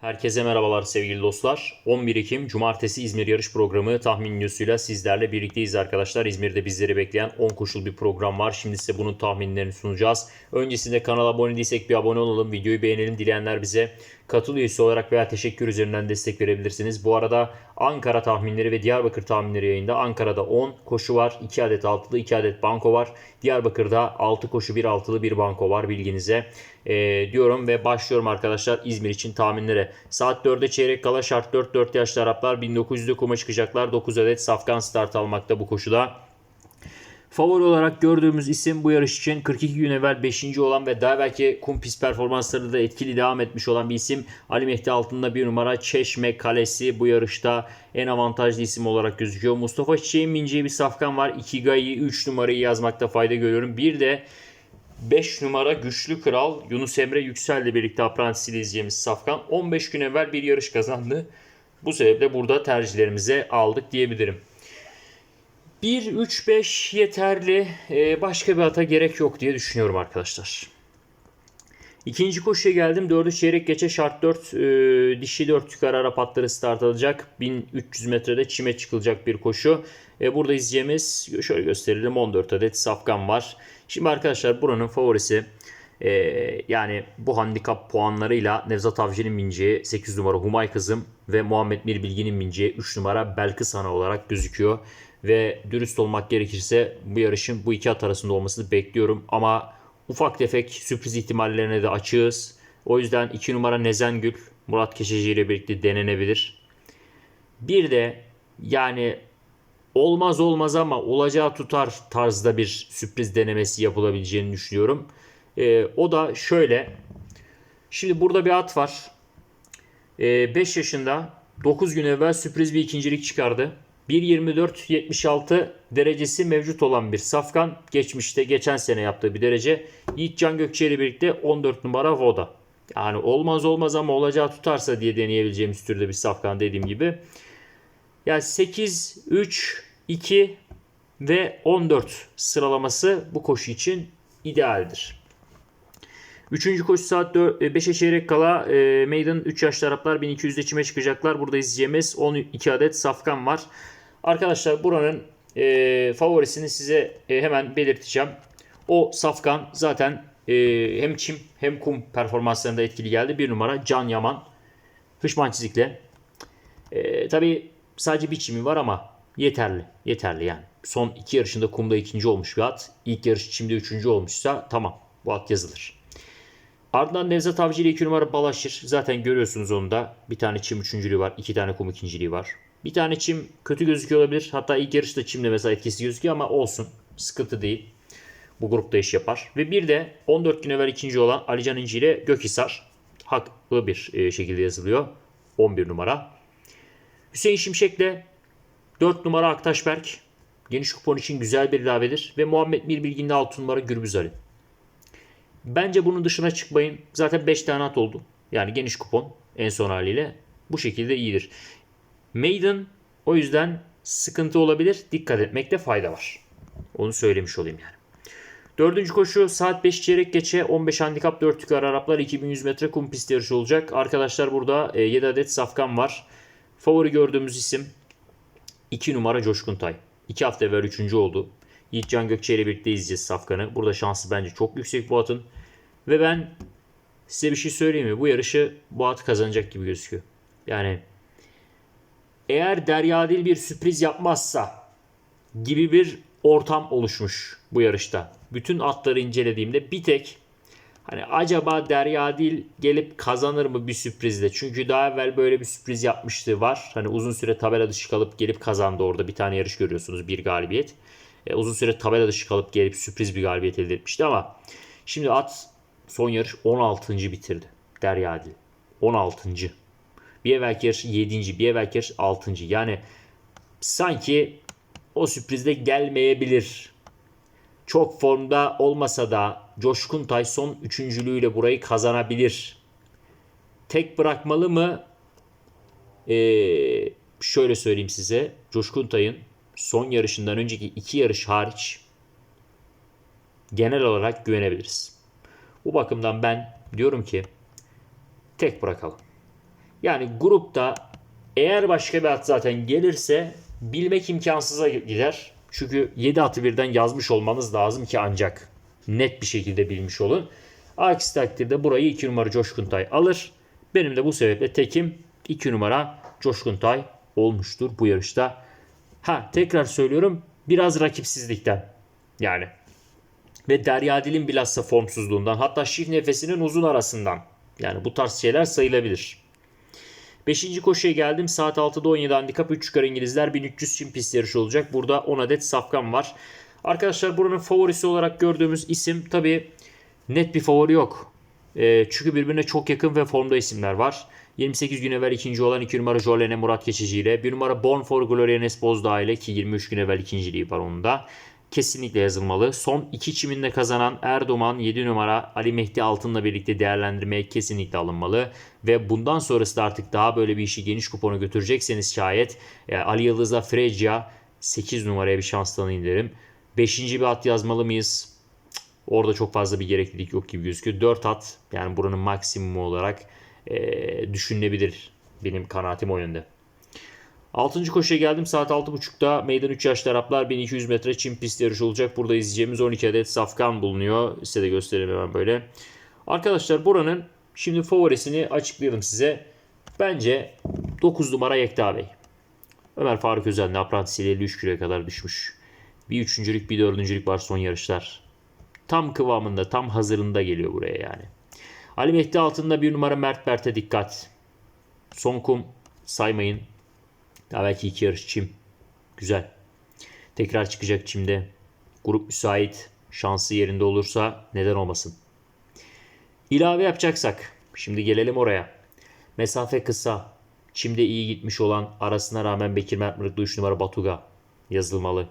Herkese merhabalar sevgili dostlar. 11 Ekim Cumartesi İzmir yarış programı tahmin videosuyla sizlerle birlikteyiz arkadaşlar. İzmir'de bizleri bekleyen 10 koşul bir program var. Şimdi size bunun tahminlerini sunacağız. Öncesinde kanala abone değilsek bir abone olalım. Videoyu beğenelim. Dileyenler bize katıl üyesi olarak veya teşekkür üzerinden destek verebilirsiniz. Bu arada Ankara tahminleri ve Diyarbakır tahminleri yayında. Ankara'da 10 koşu var. 2 adet altılı 2 adet banko var. Diyarbakır'da 6 koşu 1 altılı 1 banko var bilginize e, diyorum ve başlıyorum arkadaşlar İzmir için tahminlere. Saat 4'e çeyrek kala şart 4 4 yaşlı Araplar 1900'de kuma çıkacaklar. 9 adet safkan start almakta bu koşuda. Favori olarak gördüğümüz isim bu yarış için 42 gün evvel 5. olan ve daha belki kum pist performansları da etkili devam etmiş olan bir isim. Ali Mehdi altında bir numara Çeşme Kalesi bu yarışta en avantajlı isim olarak gözüküyor. Mustafa Çiçek'in bineceği bir safkan var. Ikigai'yi 3 numarayı yazmakta fayda görüyorum. Bir de 5 numara Güçlü Kral Yunus Emre Yüksel'le birlikte aprantisiyle izleyeceğimiz Safkan 15 gün evvel bir yarış kazandı. Bu sebeple burada tercihlerimize aldık diyebilirim. 1-3-5 yeterli. Ee, başka bir ata gerek yok diye düşünüyorum arkadaşlar. İkinci koşuya geldim. 4'ü çeyrek geçe şart 4 e, dişi 4 yukarı Arap atları start alacak. 1300 metrede çime çıkılacak bir koşu. E, burada izleyeceğimiz şöyle gösterelim 14 adet safkan var. Şimdi arkadaşlar buranın favorisi e, yani bu handikap puanlarıyla Nevzat Avcı'nın bineceği 8 numara Humay Kızım ve Muhammed Mir Bilgin'in bineceği 3 numara Belkıs Ana olarak gözüküyor. Ve dürüst olmak gerekirse bu yarışın bu iki at arasında olmasını bekliyorum. Ama ufak tefek sürpriz ihtimallerine de açığız. O yüzden 2 numara Nezengül Murat Keşeci ile birlikte denenebilir. Bir de yani olmaz olmaz ama olacağı tutar tarzda bir sürpriz denemesi yapılabileceğini düşünüyorum. Ee, o da şöyle. Şimdi burada bir at var. 5 ee, yaşında 9 gün evvel sürpriz bir ikincilik çıkardı. 1.24-76 derecesi mevcut olan bir safkan. Geçmişte geçen sene yaptığı bir derece. Yiğitcan Gökçe ile birlikte 14 numara Voda. Yani olmaz olmaz ama olacağı tutarsa diye deneyebileceğimiz türde bir safkan dediğim gibi. Yani 8, 3, 2 ve 14 sıralaması bu koşu için idealdir. Üçüncü koşu saat 5'e çeyrek kala e, Maiden 3 yaşlı Araplar 1200'de çime çıkacaklar. Burada izleyeceğimiz 12 adet safkan var. Arkadaşlar buranın e, favorisini size e, hemen belirteceğim. O safkan zaten e, hem çim hem kum performanslarında etkili geldi. Bir numara Can Yaman. Hışman çizikle. E, Tabi sadece bir çimi var ama yeterli. Yeterli yani. Son iki yarışında kumda ikinci olmuş bir at. İlk yarış çimde üçüncü olmuşsa tamam bu at yazılır. Ardından Nevzat Avcı ile 2 numara Balaşır. Zaten görüyorsunuz onu da. Bir tane çim üçüncülüğü var. iki tane kum ikinciliği var. Bir tane çim kötü gözüküyor olabilir. Hatta ilk yarışta çimle mesela etkisi gözüküyor ama olsun. Sıkıntı değil. Bu grupta iş yapar. Ve bir de 14 gün evvel ikinci olan Alican İnci ile Gökhisar. Haklı bir e, şekilde yazılıyor. 11 numara. Hüseyin Şimşek'le 4 numara Aktaşberk. Geniş kupon için güzel bir ilavedir. Ve Muhammed Bir Bilgin'le 6 numara Gürbüz Ali. Bence bunun dışına çıkmayın. Zaten 5 tane at oldu. Yani geniş kupon en son haliyle. Bu şekilde iyidir. Maiden o yüzden sıkıntı olabilir. Dikkat etmekte fayda var. Onu söylemiş olayım yani. Dördüncü koşu saat 5 çeyrek geçe 15 handikap 4 yukarı Araplar 2100 metre kum pist yarışı olacak. Arkadaşlar burada 7 e, adet safkan var. Favori gördüğümüz isim 2 numara Coşkun Tay. 2 hafta evvel 3. oldu. Yiğitcan Gökçe ile birlikte izleyeceğiz Safkan'ı. Burada şansı bence çok yüksek bu atın. Ve ben size bir şey söyleyeyim mi? Bu yarışı bu at kazanacak gibi gözüküyor. Yani eğer Deryadil bir sürpriz yapmazsa gibi bir ortam oluşmuş bu yarışta. Bütün atları incelediğimde bir tek hani acaba Deryadil gelip kazanır mı bir sürprizle? Çünkü daha evvel böyle bir sürpriz yapmıştı var. Hani uzun süre tabela dışı kalıp gelip kazandı orada bir tane yarış görüyorsunuz bir galibiyet. E, uzun süre tabela dışı kalıp gelip sürpriz bir galibiyet elde etmişti ama şimdi at son yarış 16. bitirdi. Deryadil. 16. Bir evvelki yarış 7. Bir evvelki yarış 6. Yani sanki o sürprizde gelmeyebilir. Çok formda olmasa da Coşkun Tay son üçüncülüğüyle burayı kazanabilir. Tek bırakmalı mı? Ee, şöyle söyleyeyim size. Coşkun Tay'ın son yarışından önceki iki yarış hariç genel olarak güvenebiliriz. Bu bakımdan ben diyorum ki tek bırakalım. Yani grupta eğer başka bir at zaten gelirse bilmek imkansıza gider. Çünkü 7 atı birden yazmış olmanız lazım ki ancak net bir şekilde bilmiş olun. Aksi takdirde burayı 2 numara Coşkun Tay alır. Benim de bu sebeple tekim 2 numara Coşkun Tay olmuştur bu yarışta. Ha tekrar söylüyorum biraz rakipsizlikten yani ve Derya Dil'in bilhassa formsuzluğundan hatta şif nefesinin uzun arasından yani bu tarz şeyler sayılabilir. Beşinci koşuya geldim. Saat 6'da 17 handikap 3 çıkar İngilizler 1300 çim pist yarışı olacak. Burada 10 adet safkan var. Arkadaşlar buranın favorisi olarak gördüğümüz isim tabi net bir favori yok. E, çünkü birbirine çok yakın ve formda isimler var. 28 gün evvel ikinci olan 2 numara Jolene Murat Geçici ile 1 numara Born for Gloria Nesbozdağ ile ki 23 gün evvel ikinciliği var onun da. Kesinlikle yazılmalı. Son iki çiminde kazanan Erdoğan 7 numara Ali Mehdi Altın'la birlikte değerlendirmeye kesinlikle alınmalı. Ve bundan sonrası da artık daha böyle bir işi geniş kupona götürecekseniz şayet e, Ali Yıldız'la Frecia 8 numaraya bir şans tanıyın derim. 5. bir at yazmalı mıyız? Orada çok fazla bir gereklilik yok gibi gözüküyor. 4 at yani buranın maksimumu olarak e, düşünülebilir. Benim kanaatim o yönde. 6. koşuya geldim. Saat 6.30'da meydan 3 yaşlı Araplar 1200 metre çim pist yarışı olacak. Burada izleyeceğimiz 12 adet safkan bulunuyor. Size de göstereyim hemen böyle. Arkadaşlar buranın şimdi favorisini açıklayalım size. Bence 9 numara Yekta Bey. Ömer Faruk Özen'le aprantisiyle 53 kiloya kadar düşmüş. Bir üçüncülük bir dördüncülük var son yarışlar. Tam kıvamında tam hazırında geliyor buraya yani. Ali Mehdi altında bir numara Mert Bert'e dikkat. Son kum saymayın. Daha belki iki yarış çim. Güzel. Tekrar çıkacak çimde. Grup müsait. Şansı yerinde olursa neden olmasın. İlave yapacaksak. Şimdi gelelim oraya. Mesafe kısa. Çimde iyi gitmiş olan arasına rağmen Bekir Mert Mırıklı 3 numara Batuga yazılmalı.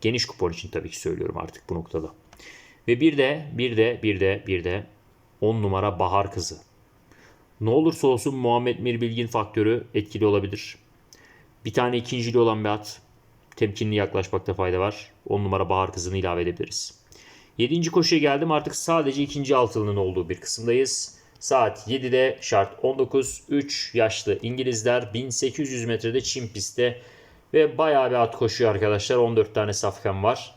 Geniş kupon için tabii ki söylüyorum artık bu noktada. Ve bir de bir de bir de bir de 10 numara Bahar Kızı. Ne olursa olsun Muhammed Mir Bilgin faktörü etkili olabilir. Bir tane ikincili olan bir at. Temkinli yaklaşmakta fayda var. 10 numara Bahar Kızı'nı ilave edebiliriz. 7. koşuya geldim. Artık sadece ikinci altılının olduğu bir kısımdayız. Saat 7'de şart 19. 3 yaşlı İngilizler 1800 metrede çim pistte ve bayağı bir at koşuyor arkadaşlar. 14 tane safkan var.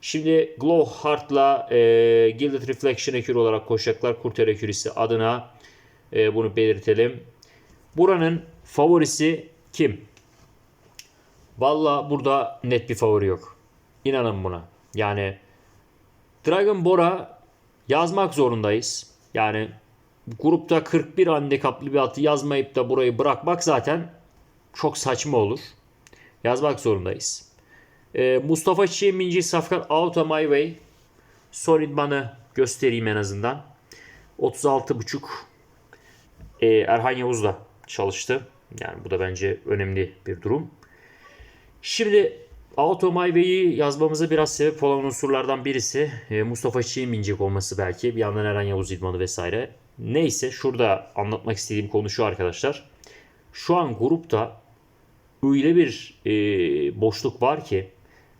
Şimdi Glow Heart'la e, Gilded Reflection ekürü olarak koşacaklar. Kurter ekürisi adına e, bunu belirtelim. Buranın favorisi kim? Valla burada net bir favori yok. İnanın buna. Yani Dragon Bora yazmak zorundayız. Yani grupta 41 handikaplı bir atı yazmayıp da burayı bırakmak zaten çok saçma olur. Yazmak zorundayız. Ee, Mustafa Çiçek'in bineceği Safkan Out My Way. Son idmanı göstereyim en azından. 36.5 ee, Erhan Yavuz'la çalıştı. Yani bu da bence önemli bir durum. Şimdi Auto My Way'i yazmamıza biraz sebep olan unsurlardan birisi e, Mustafa Çiğ'in binecek olması belki. Bir yandan Eren Yavuz İdmanı vesaire. Neyse şurada anlatmak istediğim konu şu arkadaşlar. Şu an grupta öyle bir e, boşluk var ki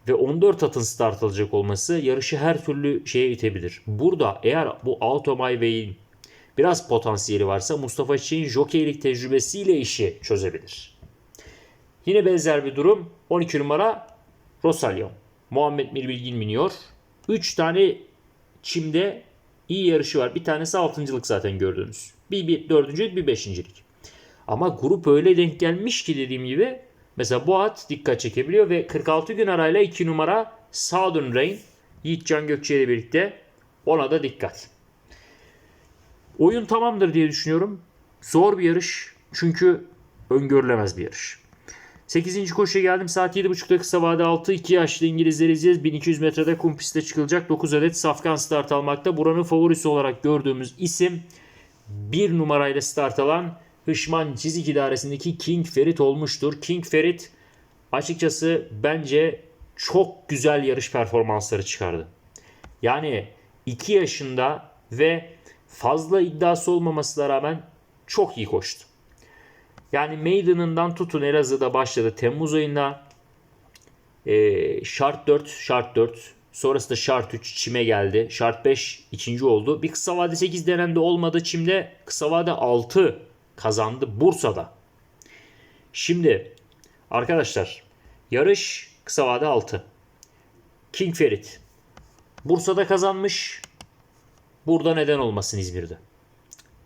ve 14 atın start alacak olması yarışı her türlü şeye itebilir. Burada eğer bu Auto Way'in biraz potansiyeli varsa Mustafa Çiğ'in jokeylik tecrübesiyle işi çözebilir. Yine benzer bir durum 12 numara Rosalyon. Muhammed Mirbilgin biniyor. 3 tane çimde iyi yarışı var. Bir tanesi 6.lık zaten gördünüz. Bir, bir 4. bir 5.lik. Ama grup öyle denk gelmiş ki dediğim gibi mesela bu at dikkat çekebiliyor ve 46 gün arayla 2 numara Southern Rain Yiğit Can Gökçe ile birlikte ona da dikkat. Oyun tamamdır diye düşünüyorum. Zor bir yarış çünkü öngörülemez bir yarış. 8. koşuya geldim. Saat 7.30'da kısa vade 6. 2 yaşlı İngilizleri izleyeceğiz. 1200 metrede kum pistte çıkılacak. 9 adet safkan start almakta. Buranın favorisi olarak gördüğümüz isim 1 numarayla start alan Hışman Çizik İdaresi'ndeki King Ferit olmuştur. King Ferit açıkçası bence çok güzel yarış performansları çıkardı. Yani 2 yaşında ve fazla iddiası olmamasına rağmen çok iyi koştu. Yani Maiden'ından tutun Elazığ'da başladı. Temmuz ayında e, şart 4, şart 4. Sonrasında şart 3 çime geldi. Şart 5 ikinci oldu. Bir kısa vade 8 denendi olmadı. Çimde kısa vade 6 kazandı Bursa'da. Şimdi arkadaşlar yarış kısa vade 6. King Ferit Bursa'da kazanmış. Burada neden olmasın İzmir'de?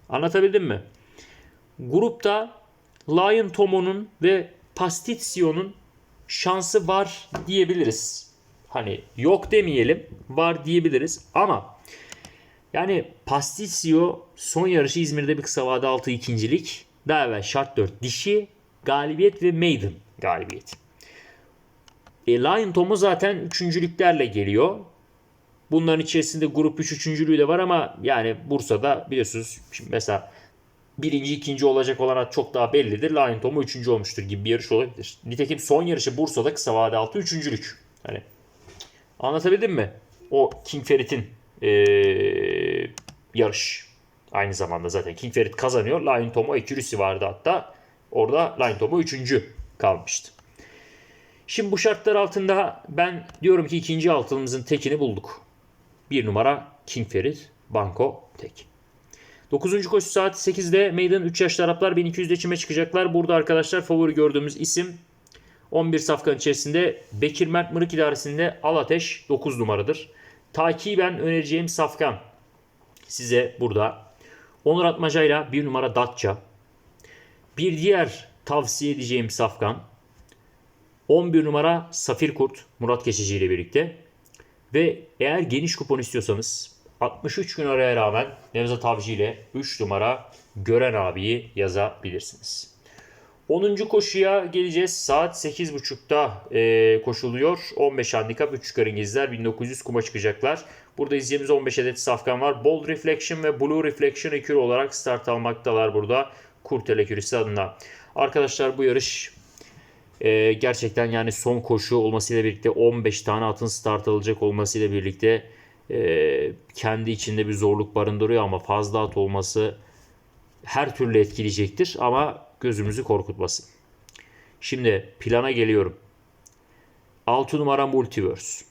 Anlatabildim mi? Grupta Lion Tomo'nun ve Pastizio'nun şansı var diyebiliriz. Hani yok demeyelim, var diyebiliriz ama yani Pastisio son yarışı İzmir'de bir kısa vade altı ikincilik. Daha evvel şart 4 dişi galibiyet ve maiden galibiyet. E, Lion Tom'u zaten üçüncülüklerle geliyor. Bunların içerisinde grup 3 üçüncülüğü de var ama yani Bursa'da biliyorsunuz şimdi mesela birinci ikinci olacak olan çok daha bellidir. Lion Tom'u üçüncü olmuştur gibi bir yarış olabilir. Nitekim son yarışı Bursa'da kısa vade altı üçüncülük. Hani anlatabildim mi? O King Ferit'in ee, yarış. Aynı zamanda zaten King Ferit kazanıyor. Lion Tom'u ekürüsü vardı hatta. Orada Lion Tom'u üçüncü kalmıştı. Şimdi bu şartlar altında ben diyorum ki ikinci altınımızın tekini bulduk. Bir numara King Ferit, Banko tek. 9. koşu saat 8'de Maiden 3 yaşlı Araplar 1200 çime çıkacaklar. Burada arkadaşlar favori gördüğümüz isim 11 safkan içerisinde Bekir Mert Mırık idaresinde Al Ateş 9 numaradır. Takiben önereceğim safkan size burada. Onur Atmaca'yla 1 numara Datça. Bir diğer tavsiye edeceğim safkan 11 numara Safir Kurt Murat Geçici ile birlikte. Ve eğer geniş kupon istiyorsanız 63 gün araya rağmen Nevzat Avcı ile 3 numara Gören abiyi yazabilirsiniz. 10. koşuya geleceğiz. Saat 8.30'da e, koşuluyor. 15 handikap 3 çıkar İngilizler 1900 kuma çıkacaklar. Burada izleyeceğimiz 15 adet safkan var. Bold Reflection ve Blue Reflection ekürü olarak start almaktalar burada. Kurtel ekürüsü adına. Arkadaşlar bu yarış e, gerçekten yani son koşu olmasıyla birlikte 15 tane atın start alacak olmasıyla birlikte e, kendi içinde bir zorluk barındırıyor ama fazla at olması her türlü etkileyecektir ama gözümüzü korkutmasın. Şimdi plana geliyorum. 6 numara Multiverse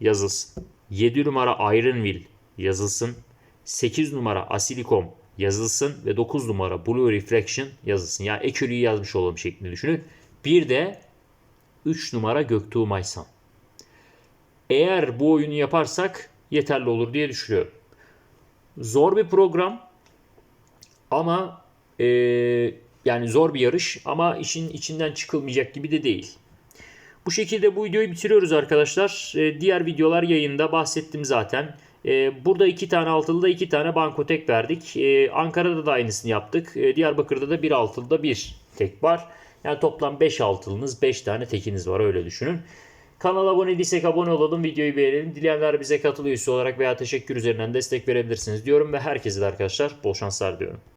yazılsın. 7 numara Ironville yazılsın. 8 numara Asilikom yazılsın ve 9 numara Blue Reflection yazılsın. Yani ekürüyü yazmış olalım şeklinde düşünün. Bir de 3 numara Göktuğ Maysan. Eğer bu oyunu yaparsak yeterli olur diye düşünüyorum. Zor bir program ama e, yani zor bir yarış ama işin içinden çıkılmayacak gibi de değil. Bu şekilde bu videoyu bitiriyoruz arkadaşlar. E, diğer videolar yayında bahsettim zaten. E, burada iki tane altılıda iki tane banko tek verdik. E, Ankara'da da aynısını yaptık. E, Diyarbakır'da da bir altılıda bir tek var. Yani toplam 5 altılınız 5 tane tekiniz var öyle düşünün. Kanala abone değilsek abone olalım, videoyu beğenelim. Dileyenler bize katıl üyesi olarak veya teşekkür üzerinden destek verebilirsiniz diyorum ve herkese de arkadaşlar bol şanslar diyorum.